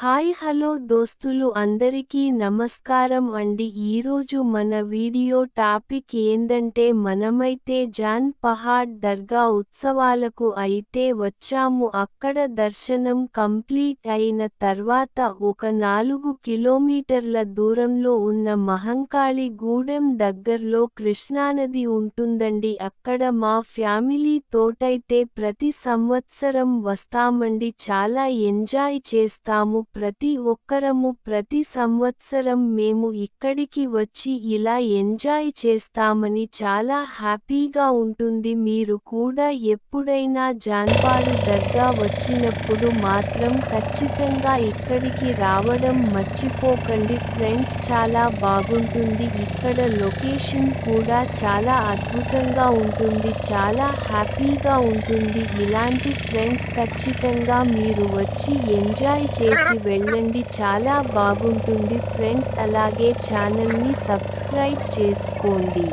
Hi hello దోస్తులు అందరికీ నమస్కారం అండి. ఈరోజు మన వీడియో టాపిక్ ఏందంటే మనమైతే జాన్ పహాడ్ దర్గా ఉత్సవాలకు అయితే వచ్చాము. అక్కడ దర్శనం కంప్లీట్ అయిన తర్వాత ఒక నాలుగు కిలోమీటర్ల దూరంలో ఉన్న మహంకాళి గూడెం దగ్గర్లో కృష్ణానది ఉంటుందండి. అక్కడ మా ఫ్యామిలీ తోటైతే ప్రతి సంవత్సరం వస్తామండి. చాలా ఎంజాయ్ చేస్తాము. ప్రతి ఒక్కరము ప్రతి సంవత్సరం మేము ఇక్కడికి వచ్చి ఇలా ఎంజాయ్ చేస్తామని చాలా హ్యాపీగా ఉంటుంది. మీరు కూడా ఎప్పుడైనా జాన్పాడు దర్గా వచ్చినప్పుడు మాత్రం ఖచ్చితంగా ఇక్కడికి రావడం మర్చిపోకండి. ఫ్రెండ్స్ చాలా బాగుంటుంది. ఇక్కడ లొకేషన్ కూడా చాలా అద్భుతంగా ఉంటుంది. చాలా హ్యాపీగా ఉంటుంది. ఇలాంటి ఫ్రెండ్స్ ఖచ్చితంగా మీరు వచ్చి ఎంజాయ్ చేసి వెళ్ళండి. చాలా బాగుంటుంది. ఫ్రెండ్స్ అలాగే ఛానల్ని సబ్స్క్రైబ్ చేసుకోండి.